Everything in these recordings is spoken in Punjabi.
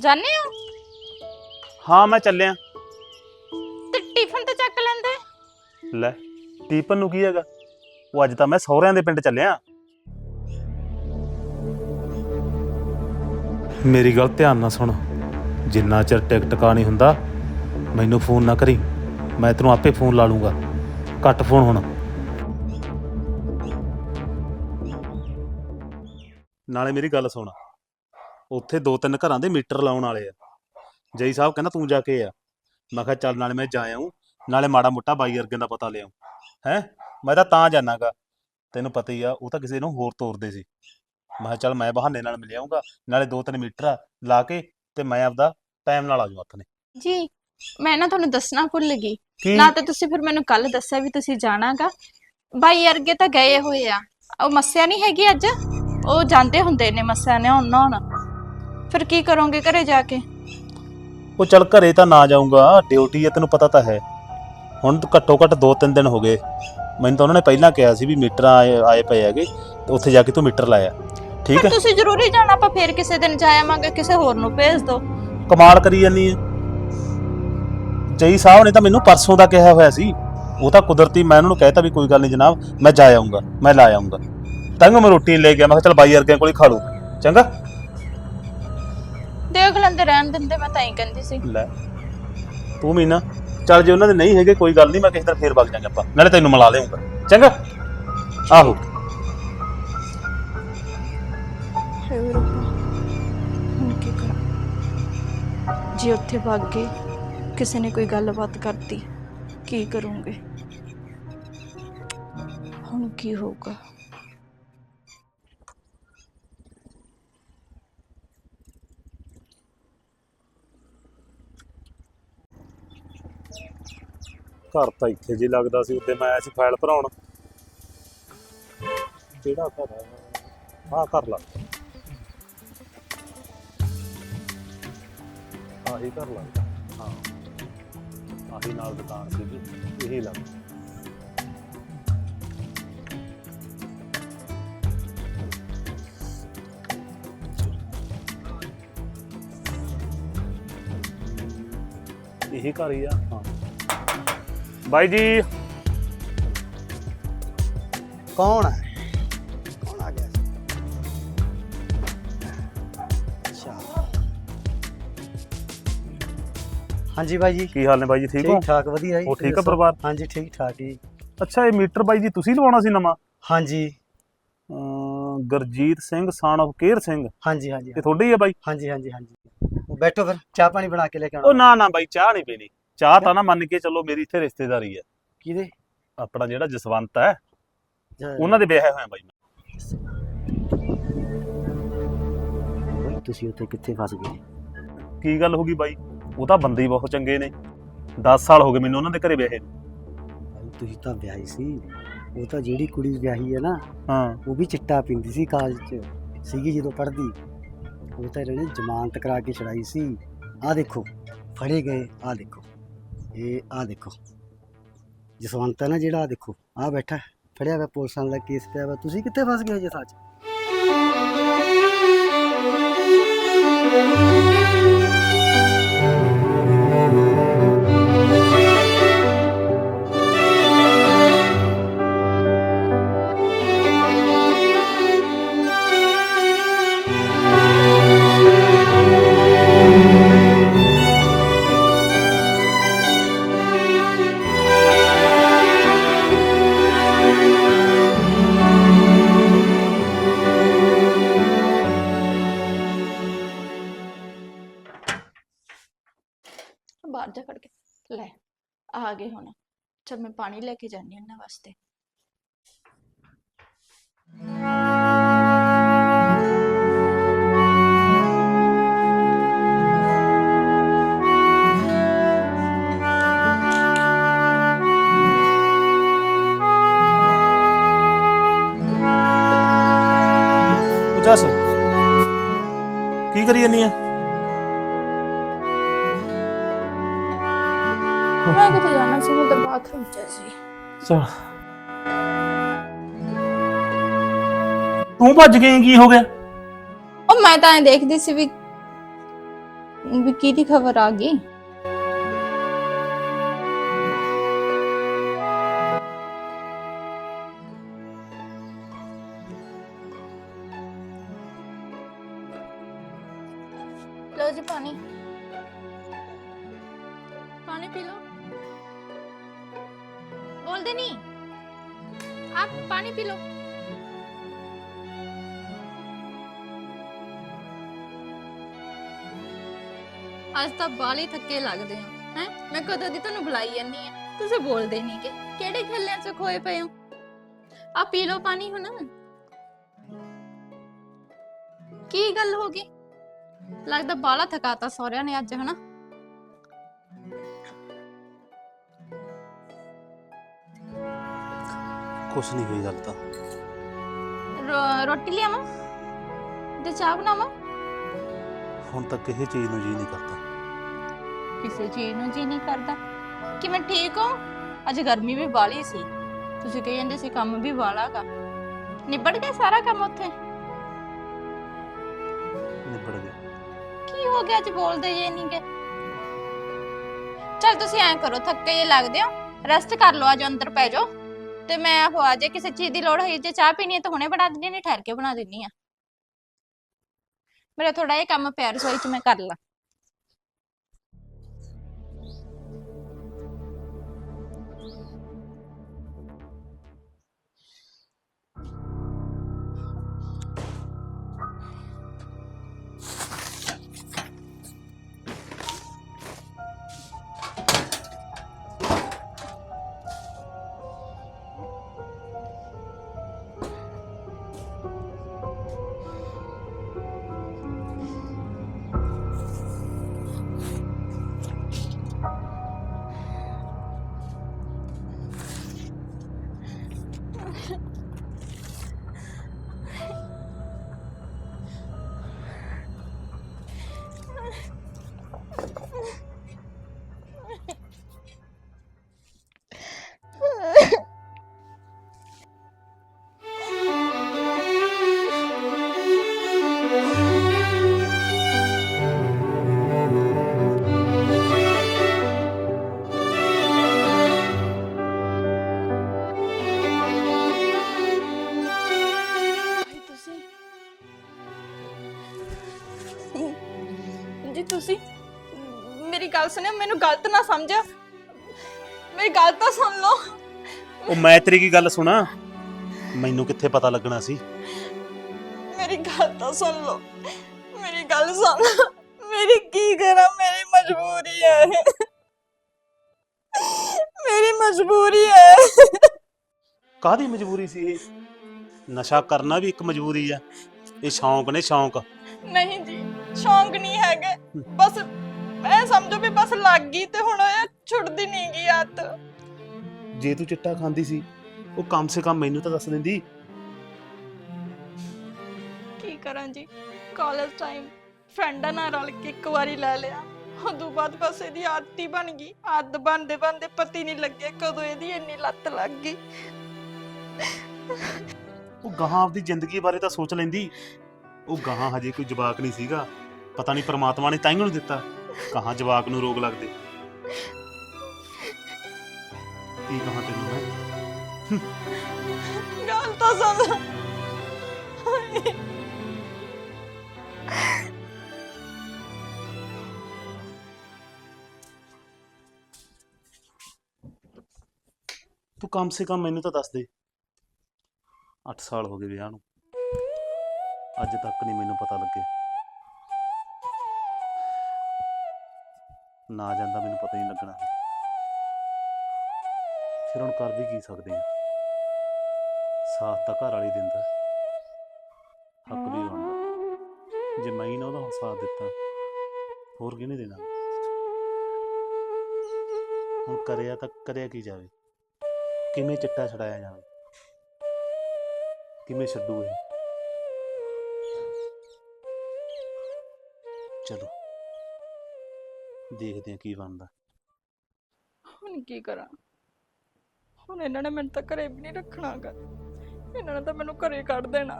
ਜਾਣੇ ਹੋ? ਹਾਂ ਮੈਂ ਚੱਲਿਆ। ਤੇ ਟਿਫਨ ਤੇ ਚੱਕ ਲੈਂਦੇ। ਲੈ ਟੀਪਨ ਨੂੰ ਕੀ ਹੈਗਾ? ਉਹ ਅੱਜ ਤਾਂ ਮੈਂ ਸਹੁਰਿਆਂ ਦੇ ਪਿੰਡ ਚੱਲਿਆ। ਮੇਰੀ ਗੱਲ ਧਿਆਨ ਨਾਲ ਸੁਣ। ਜਿੰਨਾ ਚਿਰ ਟਿਕਟ ਕਾ ਨਹੀਂ ਹੁੰਦਾ ਮੈਨੂੰ ਫੋਨ ਨਾ ਕਰੀ। ਮੈਂ ਤੈਨੂੰ ਆਪੇ ਫੋਨ ਲਾ ਲੂੰਗਾ। ਕੱਟ ਫੋਨ ਹੁਣ। ਨਾਲੇ ਮੇਰੀ ਗੱਲ ਸੁਣ। ਉੱਥੇ ਦੋ ਤਿੰਨ ਘਰਾਂ ਦੇ ਮੀਟਰ ਲਾਉਣ ਵਾਲੇ ਆ। ਜਈ ਸਾਹਿਬ ਕਹਿੰਦਾ ਤੂੰ ਜਾ ਕੇ ਆ। ਮੈਂ ਕਿਹਾ ਚੱਲ ਨਾਲੇ ਮੈਂ ਜਾ ਆਊਂ। ਨਾਲੇ ਮਾੜਾ ਮੋਟਾ ਬਾਈ ਵਰਗੇ ਦਾ ਪਤਾ ਲਿਆਉਂ ਹੈ? ਮੈਂ ਤਾਂ ਤਾਂ ਜਾਣਾਗਾ। ਤੈਨੂੰ ਪਤਾ ਹੀ ਆ ਉਹ ਤਾਂ ਕਿਸੇ ਨੂੰ ਹੋਰ ਤੋਰਦੇ ਸੀ। ਮੈਂ ਕਿਹਾ ਚੱਲ ਮੈਂ ਬਹਾਨੇ ਨਾਲ ਮਿਲ ਆਊਂਗਾ। ਨਾਲੇ ਦੋ ਤਿੰਨ ਮੀਟਰ ਆ ਲਾ ਕੇ ਤੇ ਮੈਂ ਆਪਦਾ ਟਾਈਮ ਨਾਲ ਆ ਜਾਊਂ ਹੱਥ ਨੇ। ਜੀ ਮੈਂ ਨਾ ਤੁਹਾਨੂੰ ਦੱਸਣਾ ਭੁੱਲ ਗਈ। ਨਾ ਤਾਂ ਤੁਸੀਂ ਫਿਰ ਮੈਨੂੰ ਕੱਲ ਦੱਸਿਆ ਵੀ ਤੁਸੀਂ ਜਾਣਾਗਾ। ਬਾਈ ਅਰਗੇ ਤਾਂ ਗਏ ਹੋਏ ਆ। ਉਹ ਮੱਸਿਆ ਨਹੀਂ ਹੈਗੀ ਅੱਜ? ਉਹ ਜਾਂਦੇ ਹੁੰਦੇ ਨੇ ਮੱਸਿਆ ਨੇ ਹੁਣ ਹੁਣ ਫਿਰ ਕੀ ਕਰੋਗੇ ਘਰੇ ਜਾ ਕੇ? ਉਹ ਚੱਲ ਘਰੇ ਤਾਂ ਨਾ ਜਾਊਂਗਾ ਡਿਊਟੀ ਹੈ ਤੈਨੂੰ ਪਤਾ ਤਾਂ ਹੈ। ਹੁਣ ਤਾਂ ਘੱਟੋ ਘੱਟ 2-3 ਦਿਨ ਹੋ ਗਏ। ਮੈਨੂੰ ਤਾਂ ਉਹਨਾਂ ਨੇ ਪਹਿਲਾਂ ਕਿਹਾ ਸੀ ਵੀ ਮੀਟਰ ਆਏ ਆਏ ਪਏ ਹੈਗੇ ਤੇ ਉੱਥੇ ਜਾ ਕੇ ਤੂੰ ਮੀਟਰ ਲਾਇਆ। ਠੀਕ ਪਰ ਹੈ? ਤੁਸੀਂ ਜ਼ਰੂਰੀ ਜਾਣਾ ਆਪਾਂ ਫੇਰ ਕਿਸੇ ਦਿਨ ਜਾ ਆਵਾਂਗੇ ਕਿਸੇ ਹੋਰ ਨੂੰ ਭੇਜ ਦਿਓ ਕਮਾਲ ਕਰੀ ਜਾਨੀ ਹੈ ਜਈ ਸਾਹਿਬ ਨੇ ਤਾਂ ਮੈਨੂੰ ਪਰਸੋਂ ਦਾ ਕਿਹਾ ਹੋਇਆ ਸੀ। ਉਹ ਤਾਂ ਕੁਦਰਤੀ ਮੈਂ ਉਹਨਾਂ ਨੂੰ ਕਹਿਤਾ ਵੀ ਕੋਈ ਗੱਲ ਨਹੀਂ ਜਨਾਬ ਮੈਂ ਜਾ ਆਊਂਗਾ ਮੈਂ ਲਾ ਆਊਂਗਾ। ਤੰਗ ਮੈਂ ਰੋਟੀ ਲੈ ਗਿਆ ਮੈਂ ਕਿਹਾ ਚੱਲ ਬਾਈ ਵਰਗਿਆਂ ਕੋਲ ਹੀ ਖਾ ਲੂ ਚੰਗਾ? ਦੇਖ ਲੈਂਦੇ ਰਹਿਣ ਦਿੰਦੇ ਮੈਂ ਤਾਂ ਹੀ ਕਹਿੰਦੀ ਸੀ। ਲੈ ਤੂੰ ਮੀਨਾ ਚੱਲ ਜੇ ਉਹਨਾਂ ਦੇ ਨਹੀਂ ਹੈਗੇ ਕੋਈ ਗੱਲ ਨਹੀਂ ਮੈਂ ਕਿਸੇ ਦਿਨ ਫੇਰ ਵਗ ਜਾਾਂਗੇ ਆਪਾਂ। ਨਾਲੇ ਤੈਨੂੰ ਮਿਲਾ ਲਿਆਉਂਗਾ ਚੰਗਾ? ਆਹੋ। ਹੁਣ ਕੀ ਕਰਾਂ? ਜੇ ਉੱਥੇ ਭੱਗ ਗਏ ਕਿਸੇ ਨੇ ਕੋਈ ਗੱਲਬਾਤ ਕਰਤੀ, ਕੀ ਕਰੂੰਗੇ? ਹੁਣ ਕੀ ਹੋਊਗਾ? ਘਰ ਤਾਂ ਇੱਥੇ ਜੀ ਲੱਗਦਾ ਸੀ ਉੱਤੇ ਮੈਂ ਆਇਆ ਸੀ ਫਾਈਲ ਭਰਾਉਣ। ਕਿਹੜਾ ਘਰ ਹੈ ਆਹ ਘਰ ਲੱਗਦਾ ਆਹੀ ਘਰ ਲੱਗਦਾ। ਹਾਂ। ਆਹੀ ਨਾਲ ਦੁਕਾਨ ਸੀ ਜੀ ਇਹੀ ਲੱਗਦਾ ਇਹੀ ਘਰ ਹੀ ਆ ਹਾਂ। ਬਾਈ ਜੀ। ਕੌਣ ਹੈ? ਹਾਂਜੀ ਬਾਈ ਜੀ। ਕੀ ਹਾਲ ਨੇ ਬਾਈ ਜੀ ਠੀਕ ਹੋ? ਠੀਕ ਠਾਕ ਵਧੀਆ ਜੀ। ਉਹ ਠੀਕ ਆ? ਪਰਿਵਾਰ? ਹਾਂਜੀ ਠੀਕ ਠਾਕ ਜੀ। ਅੱਛਾ ਇਹ ਮੀਟਰ ਬਾਈ ਜੀ ਤੁਸੀਂ ਲਵਾਉਣਾ ਸੀ ਨਵਾਂ? ਹਾਂਜੀ। ਗੁਰਜੀਤ ਸਿੰਘ ਸਾਨ of ਕੇਰ ਸਿੰਘ। ਹਾਂਜੀ ਹਾਂਜੀ ਇਹ ਤੁਹਾਡੇ ਹੀ ਬਾਈ? ਹਾਂਜੀ ਹਾਂਜੀ ਹਾਂਜੀ। ਉਹ ਬੈਠੋ ਫਿਰ ਚਾਹ ਪਾਣੀ ਬਣਾ ਕੇ ਲੈ ਕੇ ਉਹ ਆਉਣਾ ਨਾ ਨਾ ਬਾਈ ਚਾਹ ਨਹੀਂ ਪੀਣੀ। ਚਾਹ ਤਾਂ ਨਾ ਮੰਨ ਕੇ ਚੱਲੋ ਮੇਰੀ ਇੱਥੇ ਰਿਸ਼ਤੇਦਾਰੀ ਹੈ ਕਿਹਦੇ? ਆਪਣਾ ਜਿਹੜਾ ਜਸਵੰਤ ਹੈ ਉਹਨਾਂ ਦੇ ਵਿਆਹ ਹੋਇਆ ਬਾਈ ਤੁਸੀਂ ਉੱਥੇ ਕਿੱਥੇ ਫਸ ਗਏ? ਕੀ ਗੱਲ ਹੋ ਗਈ ਬਾਈ? ਉਹ ਤਾਂ ਬੰਦੇ ਹੀ ਬਹੁਤ ਚੰਗੇ ਨੇ। 10 ਸਾਲ ਹੋ ਗਏ ਮੈਨੂੰ ਉਹਨਾਂ ਦੇ ਘਰੇ ਵਿਆਹੇ ਨੂੰ। ਭਾਈ ਤੁਸੀਂ ਤਾਂ ਵਿਆਹੀ ਸੀ। ਉਹ ਤਾਂ ਜਿਹੜੀ ਕੁੜੀ ਵਿਆਹੀ ਹੈ ਨਾ ਹਾਂ। ਉਹ ਵੀ ਚਿੱਟਾ ਪੀਂਦੀ ਸੀ ਕਾਲਜ 'ਚ ਸੀਗੀ ਜਦੋਂ ਪੜ੍ਹਦੀ। ਉਹ ਤਾਂ ਇਹਨਾਂ ਨੇ ਜ਼ਮਾਨਤ ਕਰਾ ਕੇ ਛੜਾਈ ਸੀ। ਆਹ ਦੇਖੋ ਫੜੇ ਗਏ ਆਹ ਦੇਖੋ। ਇਹ ਆਹ ਦੇਖੋ। ਜਸਵੰਤ ਹੈ ਨਾ ਜਿਹੜਾ ਆਹ ਦੇਖੋ ਆਹ ਬੈਠਾ ਫੜਿਆ ਹੋਇਆ ਪੁਲਿਸਾਂ ਦਾ ਕੇਸ ਪਿਆ ਹੋਇਆ ਤੁਸੀਂ ਕਿੱਥੇ ਫਸ ਗਏ ਜੇ ਸੱਚ ਪਾਣੀ ਲੈ ਕੇ ਜਾਨੀ ਹਾਂ ਇਹਨਾਂ ਵਾਸਤੇ। ਉਹ ਜਸ ਕੀ ਕਰੀ ਜਾਨੀ ਆ? ਮੈਂ ਹਾਂ ਤਾਂ ਕੀ ਕਰੀ ਜਾਨੀ ਆ ਮੈਂ ਕਿਤੇ ਜਾਣਾ ਸੀ ਤਾਂ ਬਾਥਰੂਮ ਚ ਸੀ। ਚਲ। ਤੂੰ ਭੱਜ ਗਈ ਕੀ ਹੋ ਗਿਆ? ਉਹ ਮੈਂ ਤਾਂ ਐ ਦੇਖਦੀ ਸੀ ਵੀ ਵੀ ਕਿਹਦੀ ਖਬਰ ਆ ਗਈ। ਲਓ ਜੀ ਪਾਣੀ। ਪਾਣੀ ਪੀ ਲਓ। ਆਪ ਪਾਣੀ ਪੀ ਲਓ। ਅੱਜ ਤਾਂ ਬਾਲੀ ਥੱਕੇ ਲੱਗਦੇ ਹੋ, ਹੈ? ਮੈਂ ਕਦੋਂ ਦੀ ਤੁਹਾਨੂੰ ਬੁਲਾਈ ਜਾਂਦੀ ਆ ਤੁਸੀਂ ਬੋਲਦੇ ਨਹੀਂ ਕਿ ਕਿਹੜੇ ਖੱਲਿਆਂ 'ਚ ਖੋਏ ਪਏ ਹੋ? ਆ ਪੀ ਲਓ ਪਾਣੀ ਹੁਣ। ਕੀ ਗੱਲ ਹੋ ਗਈ? ਲੱਗਦਾ ਬਾਲਾ ਥਕਾਤਾ ਸਹੁਰਿਆਂ ਨੇ ਅੱਜ, ਹਨਾ? ਕੁਛ ਨਹੀਂ ਹੋਈ ਗੱਲ ਤਾਂ। ਰੋ- ਰੋਟੀ ਲਿਆਵਾਂ? ਤੇ ਚਾਹ ਬਣਾਵਾਂ? ਹੁਣ ਤੱਕ ਇਹ ਚੀਜ਼ ਨੂੰ ਜੀ ਨਹੀਂ ਕਰਦਾ। ਕਿਸੇ ਚੀਜ਼ ਨੂੰ ਜੀ ਨਹੀਂ ਕਰਦਾ। ਕਿ ਮੈਂ ਠੀਕ ਹਾਂ? ਅੱਜ ਗਰਮੀ ਵੀ ਬਾਲੀ ਸੀ। ਤੁਸੀਂ ਕਹੀ ਜਾਂਦੇ ਸੀ ਕੰਮ ਵੀ ਬਾਲਾਗਾ ਨਿਬੜ ਗਿਆ ਸਾਰਾ ਕੰਮ ਉੱਥੇ? ਨਿਬੜ ਗਿਆ। ਕੀ ਹੋ ਗਿਆ ਅੱਜ ਬੋਲਦੇ ਜੇ ਨਹੀਂ ਗੇ? ਚਲ ਤੁਸੀਂ ਐਂ ਕਰੋ ਥੱਕੇ ਜੇ ਲੱਗਦੇ ਹੋ। ਰੈਸਟ ਕਰ ਲਓ ਅੱਜ ਅੰਦਰ ਪੈ ਜਾਓ। ਤੇ ਮੈਂ ਉਹ ਜੇ ਕਿਸੇ ਚੀਜ਼ ਦੀ ਲੋੜ ਹੋਈ, ਜੇ ਚਾਹ ਪੀਣੀ ਹੈ ਤਾਂ ਹੁਣੇ ਬਣਾ ਦਿੰਦੀ ਨਹੀਂ ਠਹਿਰ ਕੇ ਬਣਾ ਦਿੰਦੀ ਆ। ਮੇਰਾ ਥੋੜਾ ਜਿਹਾ ਕੰਮ ਪਿਆ, ਰਸੋਈ ਚ ਮੈਂ ਕਰ ਲਾਂ। ਗੱਲ ਸੁਣਿਓ ਮੈਨੂੰ ਗਲਤ ਨਾ ਸਮਝਿਓ। ਮੇਰੀ ਗੱਲ ਤਾਂ ਸੁਣ ਲਓ। ਉਹ ਮੈਂ ਤੇਰੀ ਕੀ ਗੱਲ ਸੁਣਾ? ਮੈਨੂੰ ਕਿੱਥੇ ਪਤਾ ਲੱਗਣਾ ਸੀ? ਮੇਰੀ ਗੱਲ ਤਾਂ ਸੁਣ ਲਓ। ਮੇਰੀ ਗੱਲ ਸੁਣ ਲਓ। ਮੇਰੀ ਕੀ ਕਰਾਂ? ਮੇਰੀ ਮਜਬੂਰੀ ਹੈ। ਮੇਰੀ ਮਜਬੂਰੀ ਹੈ। ਕਾਹਦੀ ਮਜਬੂਰੀ ਸੀ ਇਹ? ਨਸ਼ਾ ਕਰਨਾ ਵੀ ਇੱਕ ਮਜਬੂਰੀ ਆ ਇਹ ਸ਼ੌਂਕ ਨੇ ਸ਼ੌਂਕ। ਨਹੀਂ ਜੀ ਸ਼ੌਂਕ ਨਹੀਂ ਹੈਗਾ। ਬਸ ਮੈਂ ਸਮਝੋ ਵੀ ਬਸ ਲੱਗ ਗਈ ਤੇ ਹੁਣ ਇਹ ਛੁੱਟਦੀ ਨਹੀਂ ਗਈ ਆਤ ਜੇ ਤੂੰ ਚਿੱਟਾ ਖਾਂਦੀ ਸੀ ਉਹ ਕਮ ਸੇ ਕਮ ਮੈਨੂੰ ਤਾਂ ਦੱਸ ਦਿੰਦੀ। ਕੀ ਕਰਾਂ ਜੀ? ਕਾਲਜ ਟਾਈਮ ਫਰੈਂਡਾਂ ਨਾਲ ਰਲ ਕੇ ਇੱਕ ਵਾਰੀ ਲੈ ਲਿਆ। ਉਦੋਂ ਬਾਅਦ ਬਸ ਇਹਦੀ ਆਦਤ ਹੀ ਬਣ ਗਈ। ਆਦਤ ਬਣਦੇ ਬਣਦੇ ਪਤੀ ਨਹੀਂ ਲੱਗਿਆ ਕਦੋਂ ਇਹਦੀ ਇੰਨੀ ਲੱਤ ਲੱਗ ਗਈ। ਉਹ ਗਾਹਾਂ ਆਪਦੀ ਜ਼ਿੰਦਗੀ ਬਾਰੇ ਤਾਂ ਸੋਚ ਲੈਂਦੀ। ਉਹ ਗਾਹਾਂ ਹਜੇ ਕੋਈ ਜਵਾਕ ਨਹੀਂ ਸੀਗਾ। ਪਤਾ ਨਹੀਂ ਪ੍ਰਮਾਤਮਾ ਨੇ ਤਾਈਂ ਨੂੰ ਦਿੱਤਾ। ਕਹਾਂ ਜਵਾਕ ਨੂੰ ਰੋਗ ਲੱਗਦੇ? ਕੀ ਕਹਾਂ ਤੈਨੂੰ ਮੈਂ? ਗੱਲ ਤਾਂ ਸੁਣ ਤੂੰ ਕਮ ਸੇ ਕਮ ਮੈਨੂੰ ਤਾਂ ਦੱਸ ਦੇ। 8 ਸਾਲ ਹੋ ਗਏ ਵਿਆਹ ਨੂੰ। ਅੱਜ ਤੱਕ ਨਹੀਂ ਮੈਨੂੰ ਪਤਾ ਲੱਗਿਆ। ਨਾ ਜਾਂਦਾ ਮੈਨੂੰ ਪਤਾ ਨਹੀਂ ਲੱਗਣਾ। ਫਿਰ ਹੁਣ ਕਰ ਵੀ ਕੀ ਸਕਦੇ ਆ? ਸਾਥ ਤਾਂ ਘਰ ਵਾਲੀ ਦਿੰਦਾ। ਹੱਕ ਵੀ ਬਣਦਾ। ਜੇ ਮੈਂ ਹੀ ਨਾ ਉਹਦਾ ਸਾਥ ਦਿੱਤਾ, ਹੋਰ ਕਿਹਨੇ ਦੇਣਾ? ਹੁਣ ਕਰਿਆ ਤਾਂ ਕਰਿਆ ਕੀ ਜਾਵੇ? ਕਿਵੇਂ ਚਿੱਟਾ ਛਡਾਇਆ ਜਾਵੇ? ਕਿਵੇਂ ਛੱਡੂ ਇਹ ਚਲੋ। ਦੇਖਦੇ ਹਾਂ ਕੀ ਬਣਦਾ। ਹੁਣ ਕੀ ਕਰਾਂ? ਹੁਣ ਇਹਨਾਂ ਨੇ ਮੈਨੂੰ ਤਾਂ ਘਰੇ ਵੀ ਨਹੀਂ ਰੱਖਣਾਗਾ ਇਹਨਾਂ ਨੇ ਤਾਂ ਮੈਨੂੰ ਘਰੇ ਕੱਢ ਦੇਣਾ।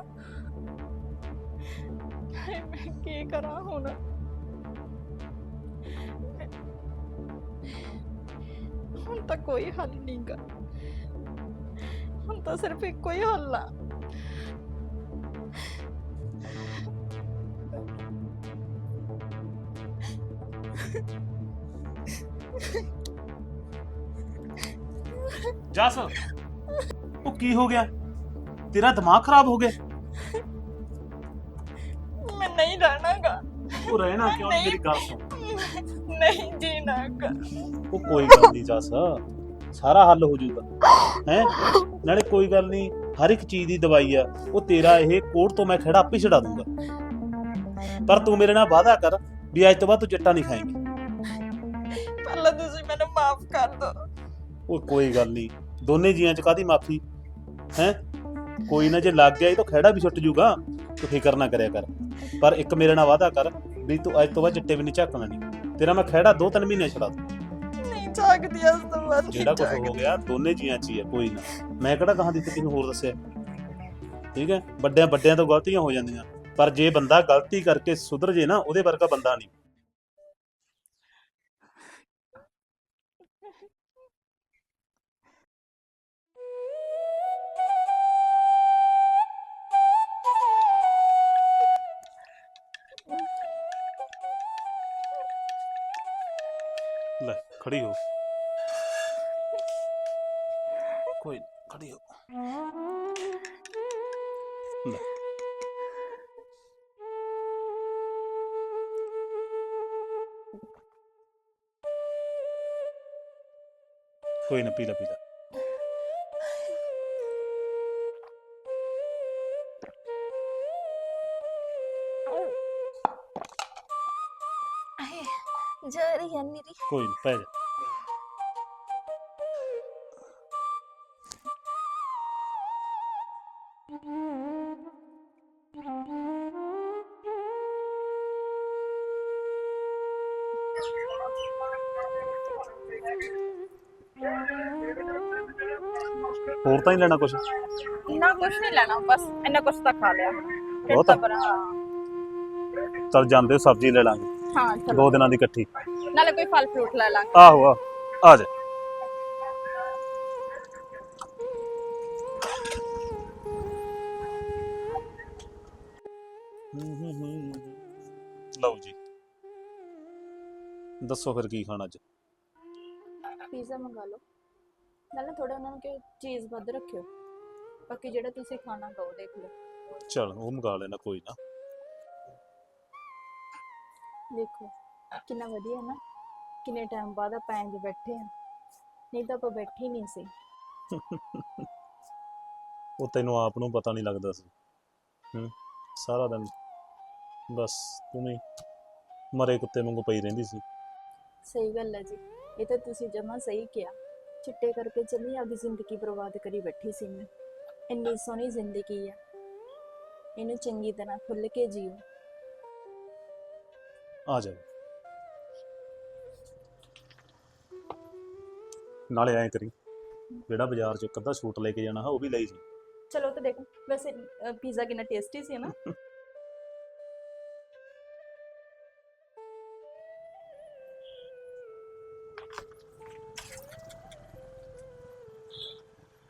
ਹਾਏ, ਮੈਂ ਕੀ ਕਰਾਂ ਹੁਣ? ਹੁਣ ਤਾਂ ਕੋਈ ਹੱਲ ਨਹੀਂਗਾ ਹੁਣ ਤਾਂ ਸਿਰਫ ਇੱਕੋ ਹੀ ਹੱਲ ਆ। ਜਸ ਉਹ ਕੀ ਹੋ ਗਿਆ? ਤੇਰਾ ਦਿਮਾਗ ਖਰਾਬ ਹੋ ਗਿਆ? ਮੈਂ ਨਹੀਂ ਰਹਿਣਾਗਾ। ਉਹ ਰਹਿਣਾ ਕਿਉਂ? ਨੀ? ਮੇਰੀ ਗੱਲ ਸੁਣ। ਨਹੀਂ ਜੀਣਾਗਾ। ਉਹ ਕੋਈ ਗੱਲ ਨਹੀਂ ਜਸ ਸਾਰਾ ਹੱਲ ਹੋ ਜਾਊਗਾ। ਹੈ? ਨਾਲੇ ਕੋਈ ਗੱਲ ਨਹੀਂ ਹਰ ਇੱਕ ਚੀਜ਼ ਦੀ ਦਵਾਈ ਆ ਉਹ ਤੇਰਾ ਇਹ ਕੋਟ ਤੋਂ ਮੈਂ ਖੜਾ ਆਪੇ ਛਡਾ ਦੂੰਗਾ। ਪਰ ਤੂੰ ਮੇਰੇ ਨਾਲ ਵਾਅਦਾ ਕਰ ਵੀ ਅੱਜ ਤੋਂ ਬਾਅਦ ਤੂੰ ਚਿੱਟਾ ਨਹੀਂ ਖਾਏਂਗੀ। ਮਾਫ ਕਰ ਦਿਓ ਉਹ ਕੋਈ ਗੱਲ ਨਹੀਂ ਦੋਨੇ ਜੀਆਂ ਚ ਕਾਦੀ ਮਾਫੀ? ਹੈ? ਕੋਈ ਨਾ ਜੇ ਲੱਗ ਗਿਆ ਇਹ ਤਾਂ ਖੜਾ ਵੀ ਛੁੱਟ ਜੂਗਾ। ਤੂੰ ਫਿਕਰ ਨਾ ਕਰਿਆ ਕਰ। ਪਰ ਇੱਕ ਮੇਰੇ ਨਾਲ ਵਾਅਦਾ ਕਰ ਵੀ ਤੂੰ ਅੱਜ ਤੋਂ ਬਾਅਦ ਚਿੱਟੇ ਵੀ ਨਹੀਂ ਝਾਕਣਾ ਨਹੀਂ ਤੇਰਾ ਮੈਂ ਖੜਾ ਦੋ ਤਿੰਨ ਮਹੀਨੇ ਛਡਾ ਦੂੰ। ਨਹੀਂ ਜਾਗਦੀ ਇਸ ਤੋਂ ਬਾਅਦ ਜਿਹੜਾ ਕੁਝ ਹੋ। ਗਿਆ ਦੋਨੇ ਜੀਆਂ ਚ ਹੀ ਹੈ ਕੋਈ ਨਾ। ਮੈਂ ਕਿਹੜਾ ਕਹਾਂ ਦਿੱਤੀ ਤੈਨੂੰ ਹੋਰ ਦੱਸਿਆ? ਠੀਕ ਹੈ? ਵੱਡਿਆਂ ਵੱਡਿਆਂ ਤੋਂ ਗਲਤੀਆਂ ਹੋ ਜਾਂਦੀਆਂ। ਪਰ ਜੇ ਬੰਦਾ ਗਲਤੀ ਕਰਕੇ ਸੁਧਰ ਜੇ ਨਾ ਉਹਦੇ ਵਰਗਾ ਬੰਦਾ ਨਹੀਂ। ਖੜੀ ਹੋ ਕੋਈ ਨੀ, ਖੜੀ ਹੋ ਲੈ। ਕੋਈ ਨਾ ਪੀ ਲੈ ਪੀ ਲੈ। ਜਾ ਰਹੀ ਹੈ ਮੇਰੀ। ਕੋਈ ਨਹੀਂ ਪੈ ਜਾ। ਹੋਰ ਤਾਂ ਹੀ ਲੈਣਾ ਕੁਛ? ਨਾ ਕੁਛ ਨਹੀਂ ਲੈਣਾ ਬਸ ਇੰਨਾ ਕੁਛ ਤਾਂ ਖਾ ਲਿਆ। ਬਹੁਤ ਆ? ਚੱਲ ਜਾਂਦੇ ਸਬਜ਼ੀ ਲੈ ਲਾਂਗੇ। ਹਾਂ ਚਲੋ। ਦੋ ਦਿਨਾਂ ਦੀ ਇਕੱਠੀ। ਨਾਲੇ ਕੋਈ ਫਲ ਫਰੂਟ ਲੈ ਲਾਂਗੇ। ਆਹੋ ਆ ਆ ਜਾ। ਲਓ ਜੀ। ਦੱਸੋ ਫਿਰ ਕੀ ਖਾਣਾ ਅੱਜ? ਪੀਜ਼ਾ ਮੰਗਾ ਲਓ। ਨਾਲੇ ਥੋੜਾ ਉਹਨਾਂ ਨੂੰ ਕਿ ਚੀਜ਼ ਵੱਧ ਰੱਖਿਓ। ਬਾਕੀ ਜਿਹੜਾ ਤੁਸੀਂ ਖਾਣਾ ਖਾਓ ਦੇਖ ਲਓ। ਚਲ ਉਹ ਮੰਗਾ ਲੈਣਾ ਕੋਈ ਨਾ। ਦੇਖੋ ਕਿੰਨਾ ਵਧੀਆ ਨਾ। ਕਿੰਨੇ ਟਾਈਮ ਬਾਅਦ ਆਪਾਂ ਇੰਜ ਬੈਠੇ ਆ ਨਹੀਂ ਤਾਂ ਆਪਾਂ ਬੈਠੇ ਹੀ ਨਹੀਂ ਸੀ। ਉਹ ਤੈਨੂੰ ਆਪ ਨੂੰ ਪਤਾ ਨਹੀਂ ਲੱਗਦਾ ਸੀ। ਹੂੰ ਸਾਰਾ ਦਿਨ। ਬਸ ਤੂੰ ਵੀ ਮਰੇ ਕੁੱਤੇ ਵਾਂਗੂ ਪਈ ਰਹਿੰਦੀ ਸੀ। ਸਹੀ ਗੱਲ ਹੈ ਜੀ। ਇਹ ਤਾਂ ਤੁਸੀਂ ਜਮਾ ਸਹੀ ਕਿਹਾ। ਚਿੱਟੇ ਕਰਕੇ ਜਮੀ ਆਪਦੀ ਜ਼ਿੰਦਗੀ ਬਰਬਾਦ ਕਰੀ ਬੈਠੀ ਸੀ ਮੈਂ। ਇੰਨੀ ਸੋਹਣੀ ਜ਼ਿੰਦਗੀ ਆ। ਇਹਨੂੰ ਚੰਗੀ ਤਰ੍ਹਾਂ ਖੁੱਲ ਕੇ ਜੀਓ। ਆ ਜਾ ਨਾਲੇ ਐਂ ਕਰੀ ਜਿਹੜਾ ਬਾਜ਼ਾਰ ਚ ਇੱਕ ਅੱਧਾ ਸੂਟ ਲੈ ਕੇ ਜਾਣਾ ਹੈ ਉਹ ਵੀ ਲਈ ਸੀ ਚਲੋ ਤਾਂ ਦੇਖੋ ਵੈਸੇ ਪੀਜ਼ਾ ਕਿੰਨਾ ਟੇਸਟੀ ਸੀ ਨਾ।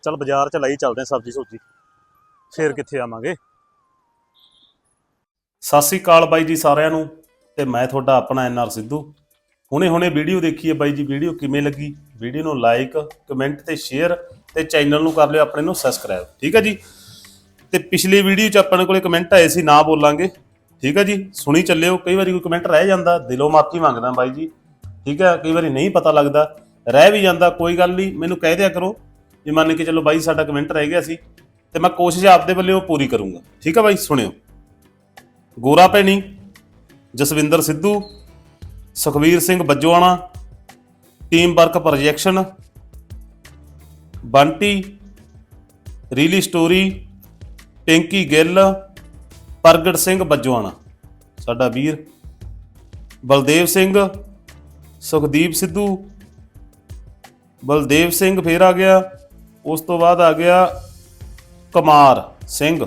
ਚੱਲ ਬਾਜ਼ਾਰ ਚ ਲਈ ਚੱਲਦੇ ਆਂ ਸਬਜ਼ੀ ਸੁਬਜ਼ੀ। ਫੇਰ ਕਿੱਥੇ ਆਵਾਂਗੇ? ਸਤਿ ਸ੍ਰੀ ਅਕਾਲ ਬਾਈ ਜੀ ਸਾਰਿਆਂ ਨੂੰ ਤੇ ਮੈਂ ਤੁਹਾਡਾ ਆਪਣਾ ਐਨਆਰ ਸਿੱਧੂ। ਹੁਣੇ ਹੁਣੇ ਵੀਡੀਓ ਦੇਖੀ ਹੈ ਬਾਈ ਜੀ, ਵੀਡੀਓ ਕਿਵੇਂ ਲੱਗੀ? ਵੀਡੀਓ ਨੂੰ ਲਾਈਕ ਕਮੈਂਟ ਤੇ ਸ਼ੇਅਰ ਤੇ ਚੈਨਲ ਨੂੰ ਕਰ ਲਿਓ, ਆਪਣੇ ਨੂੰ ਸਬਸਕ੍ਰਾਈਬ ਠੀਕ ਹੈ ਜੀ? ਤੇ ਪਿਛਲੀ ਵੀਡੀਓ ਚ ਆਪਣੇ ਕੋਲੇ ਕਮੈਂਟ ਆਏ ਸੀ, ਨਾ ਬੋਲਾਂਗੇ। ਠੀਕ ਹੈ ਜੀ? ਸੁਣੀ ਚੱਲਿਓ, ਕਈ ਵਾਰੀ ਕੋਈ ਕਮੈਂਟ ਰਹਿ ਜਾਂਦਾ, ਦਿਲੋਂ ਮਾਫੀ ਮੰਗਦਾ ਬਾਈ ਜੀ। ਠੀਕ ਹੈ? ਕਈ ਵਾਰੀ ਨਹੀਂ ਪਤਾ ਲੱਗਦਾ, ਰਹਿ ਵੀ ਜਾਂਦਾ, ਕੋਈ ਗੱਲ ਨਹੀਂ, ਮੈਨੂੰ ਕਹਿ ਦਿਆ ਕਰੋ। ਜੇ ਮੰਨ ਕੇ ਚੱਲੋ ਬਾਈ ਸਾਡਾ ਕਮੈਂਟ ਰਹਿ ਗਿਆ ਸੀ, ਤੇ ਮੈਂ ਕੋਸ਼ਿਸ਼ ਆਪਦੇ ਵੱਲੋਂ ਪੂਰੀ ਕਰੂੰਗਾ। ਠੀਕ ਆ ਬਾਈ? ਸੁਣਿਓ। Gora Bhaini, Jaswinder Sidhu, Sukhveer Singh Bajoana, team work projection, Bunty, really story, Pinky Gill, Pargat Singh Bajoana. ਸਾਡਾ ਵੀਰ, ਬਲਦੇਵ ਸਿੰਘ, ਸੁਖਦੀਪ ਸਿੱਧੂ, ਬਲਦੇਵ ਸਿੰਘ ਫੇਰ ਆ ਗਿਆ। ਉਸ ਤੋਂ ਬਾਅਦ ਆ ਗਿਆ ਕੁਮਾਰ ਸਿੰਘ।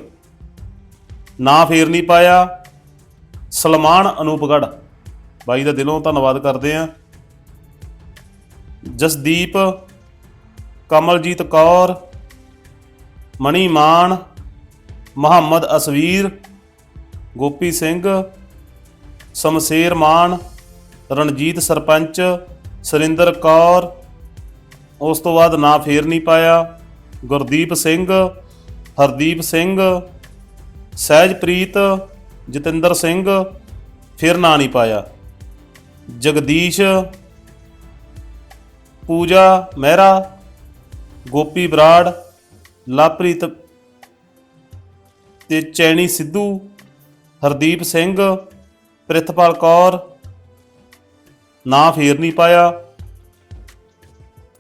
ਨਾ ਫੇਰ ਨਹੀਂ ਪਾਇਆ। ਸਲਮਾਨ ਅਨੂਪਗੜ ਬਾਈ ਦਾ ਦਿਲੋਂ ਧੰਨਵਾਦ ਕਰਦੇ ਆ ਜਸਦੀਪ, ਕਮਲਜੀਤ ਕੌਰ ਮਣੀ ਮਾਨ, ਮੁਹੰਮਦ ਅਸਵੀਰ, ਗੋਪੀ ਸਿੰਘ, ਸਮਸ਼ੇਰ ਮਾਨ, ਰਣਜੀਤ ਸਰਪੰਚ, ਸੁਰਿੰਦਰ ਕੌਰ ਉਸ ਤੋਂ ਬਾਅਦ ਨਾਂ ਫੇਰ ਨਹੀਂ ਪਾਇਆ। ਗੁਰਦੀਪ ਸਿੰਘ, ਹਰਦੀਪ ਸਿੰਘ, ਸਹਿਜਪ੍ਰੀਤ, ਜਤਿੰਦਰ ਸਿੰਘ ਫਿਰ ਨਾਂ ਨਹੀਂ ਪਾਇਆ। ਜਗਦੀਸ਼, ਪੂਜਾ ਮਹਿਰਾ, ਗੋਪੀ ਬਰਾੜ, ਲਾਪ੍ਰੀਤ ਤੇ ਚੈਣੀ ਸਿੱਧੂ, ਹਰਦੀਪ ਸਿੰਘ ਪ੍ਰਿਥਪਾਲ ਕੌਰ ਨਾਂ ਫੇਰ ਨਹੀਂ ਪਾਇਆ।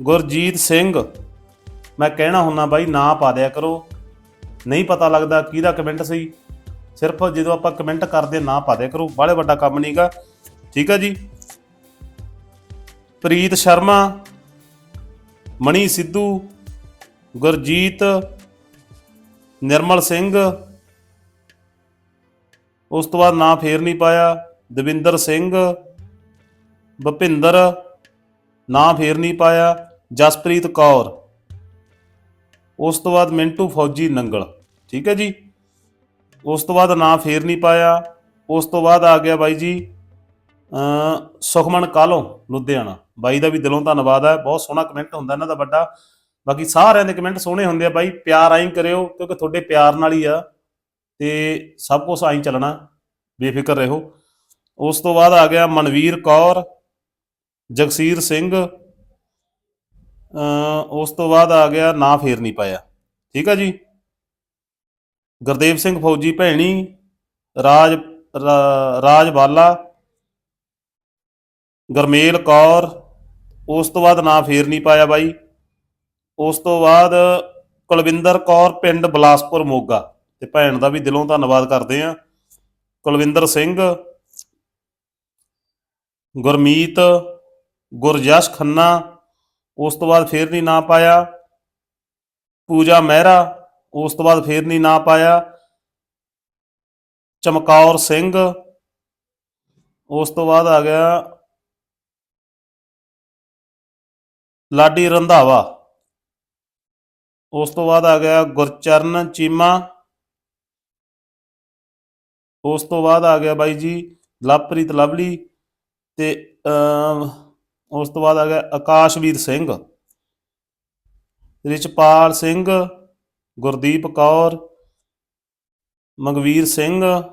ਗੁਰਜੀਤ ਸਿੰਘ, ਮੈਂ ਕਹਿਣਾ ਹੁੰਨਾ ਬਾਈ, ਨਾਂ ਪਾ ਦਿਆ ਕਰੋ। ਨਹੀਂ ਪਤਾ ਲੱਗਦਾ ਕਿਹਦਾ ਕਮੈਂਟ ਸੀ। ਸਿਰਫ ਜਦੋਂ ਆਪਾਂ ਕਮੈਂਟ ਕਰਦੇ ਨਾ ਪਾ ਦਿਆ ਕਰੋ। ਬਾਹਲੇ ਵੱਡਾ ਕੰਮ ਨਹੀਂਗਾ। ਠੀਕ ਆ ਜੀ? ਪ੍ਰੀਤ ਸ਼ਰਮਾ, ਮਣੀ ਸਿੱਧੂ, ਗੁਰਜੀਤ, ਨਿਰਮਲ ਸਿੰਘ। ਉਸ ਤੋਂ ਬਾਅਦ ਨਾਂ ਫੇਰ ਨਹੀਂ ਪਾਇਆ। ਦਵਿੰਦਰ ਸਿੰਘ ਭਪਿੰਦਰ ਨਾਂ ਫੇਰ ਨਹੀਂ ਪਾਇਆ। ਜਸਪ੍ਰੀਤ ਕੌਰ। ਉਸ ਤੋਂ ਬਾਅਦ ਮਿੰਟੂ ਫੌਜੀ ਨੰਗਲ। ਠੀਕ ਹੈ ਜੀ? ਉਸ ਤੋਂ ਬਾਅਦ ਨਾਂ ਫੇਰ ਨਹੀਂ ਪਾਇਆ। ਉਸ ਤੋਂ ਬਾਅਦ ਆ ਗਿਆ ਬਾਈ ਜੀ ਸੁਖਮਨ ਕਾਲੋਂ ਲੁਧਿਆਣਾ। ਬਾਈ ਦਾ ਵੀ ਦਿਲੋਂ ਧੰਨਵਾਦ ਹੈ। ਬਹੁਤ ਸੋਹਣਾ ਕਮੈਂਟ ਹੁੰਦਾ ਇਹਨਾਂ ਦਾ ਵੱਡਾ। ਬਾਕੀ ਸਾਰਿਆਂ ਦੇ ਕਮੈਂਟ ਸੋਹਣੇ ਹੁੰਦੇ ਆ ਬਾਈ। ਪਿਆਰ ਆਈ ਕਰਿਓ, ਕਿਉਂਕਿ ਤੁਹਾਡੇ ਪਿਆਰ ਨਾਲ ਹੀ ਆ। ਤੇ ਸਭ ਕੁਝ ਆਈ ਚੱਲਣਾ। ਬੇਫਿਕਰ ਰਹੋ। ਉਸ ਤੋਂ ਬਾਅਦ ਆ ਗਿਆ ਮਨਵੀਰ ਕੌਰ, ਜਗਸੀਰ ਸਿੰਘ ਉਸ ਤੋਂ ਬਾਅਦ ਆ ਗਿਆ ਨਾਂ ਫੇਰ ਨਹੀਂ ਪਾਇਆ। ਠੀਕ ਆ ਜੀ? ਗੁਰਦੇਵ ਸਿੰਘ ਫੌਜੀ ਭੈਣੀ, ਰਾਜ ਰਾਜ ਬਾਲਾ, ਗਰਮੇਲ ਕੌਰ, ਉਸ ਤੋਂ ਬਾਅਦ ਨਾਂ ਫੇਰ ਨਹੀਂ ਪਾਇਆ ਬਾਈ। ਉਸ ਤੋਂ ਬਾਅਦ ਕੁਲਵਿੰਦਰ ਕੌਰ ਪਿੰਡ ਬਲਾਸਪੁਰ ਮੋਗਾ। ਤੇ ਭੈਣ ਦਾ ਵੀ ਦਿਲੋਂ ਧੰਨਵਾਦ ਕਰਦੇ ਆ ਕੁਲਵਿੰਦਰ ਸਿੰਘ, ਗੁਰਮੀਤ, ਗੁਰਜਸ ਖੰਨਾ ਉਸ ਤੋਂ ਬਾਅਦ ਫੇਰ ਨਹੀਂ ਨਾਂ ਪਾਇਆ। ਪੂਜਾ ਮਹਿਰਾ ਉਸ ਤੋਂ ਬਾਅਦ ਫੇਰ ਨਹੀਂ ਨਾਂ ਪਾਇਆ। ਚਮਕੌਰ ਸਿੰਘ ਉਸ ਤੋਂ ਬਾਅਦ ਆ ਗਿਆ ਲਾਡੀ ਰੰਧਾਵਾ। ਉਸ ਤੋਂ ਬਾਅਦ ਆ ਗਿਆ ਗੁਰਚਰਨ ਚੀਮਾ। ਉਸ ਤੋਂ ਬਾਅਦ ਆ ਗਿਆ ਬਾਈ ਜੀ ਲਵਪ੍ਰੀਤ ਲਵਲੀ ਤੇ ਅਮ, ਉਸ ਤੋਂ ਬਾਅਦ ਆ ਗਿਆ ਆਕਾਸ਼ਵੀਰ ਸਿੰਘ, ਰਿਚਪਾਲ ਸਿੰਘ, ਗੁਰਦੀਪ ਕੌਰ, ਮਗਵੀਰ ਸਿੰਘ,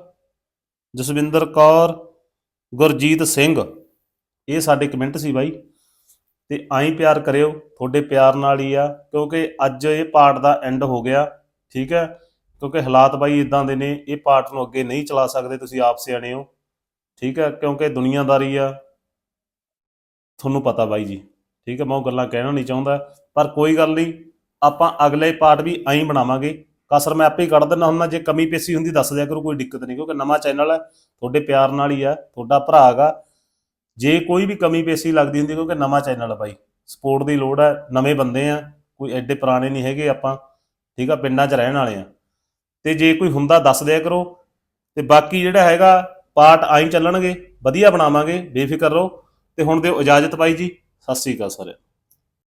ਜਸਵਿੰਦਰ ਕੌਰ, ਗੁਰਜੀਤ ਸਿੰਘ। ਇਹ ਸਾਡੇ ਕਮੈਂਟ ਸੀ ਬਾਈ। ਤੇ ਆਈ ਪਿਆਰ ਕਰਿਓ, ਤੁਹਾਡੇ ਪਿਆਰ ਨਾਲ ਹੀ ਆ, ਕਿਉਂਕਿ ਅੱਜ ਇਹ ਪਾਰਟ ਦਾ ਐਂਡ ਹੋ ਗਿਆ, ਠੀਕ ਹੈ? ਕਿਉਂਕਿ ਹਾਲਾਤ ਬਾਈ ਇਦਾਂ ਦੇ ਨੇ, ਇਹ ਪਾਰਟ ਨੂੰ ਅੱਗੇ ਨਹੀਂ ਚਲਾ ਸਕਦੇ, ਤੁਸੀਂ ਆਪ ਸਿਆਣੇ ਹੋ, ਠੀਕ ਹੈ? ਕਿਉਂਕਿ ਦੁਨੀਆਦਾਰੀ ਆ ਤੁਹਾਨੂੰ ਪਤਾ ਬਾਈ ਜੀ। ਠੀਕ ਹੈ, ਮੈਂ ਉਹ ਗੱਲਾਂ ਕਹਿਣਾ ਨਹੀਂ ਚਾਹੁੰਦਾ, ਪਰ ਕੋਈ ਗੱਲ ਨਹੀਂ, ਆਪਾਂ ਅਗਲੇ ਪਾਰਟ ਵੀ ਐਂ ਬਣਾਵਾਂਗੇ। ਕਸਰ ਮੈਂ ਆਪੇ ਹੀ ਕੱਢ ਦਿੰਦਾ ਹੁੰਦਾ, ਜੇ ਕਮੀ ਪੇਸ਼ੀ ਹੁੰਦੀ ਦੱਸ ਦਿਆ ਕਰੋ, ਕੋਈ ਦਿੱਕਤ ਨਹੀਂ, ਕਿਉਂਕਿ ਨਵਾਂ ਚੈਨਲ ਹੈ, ਤੁਹਾਡੇ ਪਿਆਰ ਨਾਲ ਹੀ ਆ ਤੁਹਾਡਾ ਭਰਾ ਹੈਗਾ। ਜੇ ਕੋਈ ਵੀ ਕਮੀ ਪੇਸ਼ੀ ਲੱਗਦੀ ਹੁੰਦੀ, ਕਿਉਂਕਿ ਨਵਾਂ ਚੈਨਲ ਹੈ ਬਾਈ ਸਪੋਰਟ ਦੀ ਲੋੜ ਹੈ, ਨਵੇਂ ਬੰਦੇ ਆ, ਕੋਈ ਐਡੇ ਪੁਰਾਣੇ ਨਹੀਂ ਹੈਗੇ ਆਪਾਂ, ਠੀਕ ਆ, ਪਿੰਡਾਂ 'ਚ ਰਹਿਣ ਵਾਲੇ ਆ। ਤੇ ਜੇ ਕੋਈ ਹੁੰਦਾ, ਦੱਸ ਦਿਆ ਕਰੋ, ਤੇ ਬਾਕੀ ਜਿਹੜਾ ਹੈਗਾ, ਪਾਰਟ ਆਈ ਚੱਲਣਗੇ, ਵਧੀਆ ਬਣਾਵਾਂਗੇ, ਬੇਫਿਕਰ ਰਹੋ। ਤੇ ਹੁਣ ਦਿਓ ਇਜਾਜ਼ਤ ਬਾਈ ਜੀ ਸਤਿ ਸ੍ਰੀ ਅਕਾਲ ਸਾਰਿਆਂ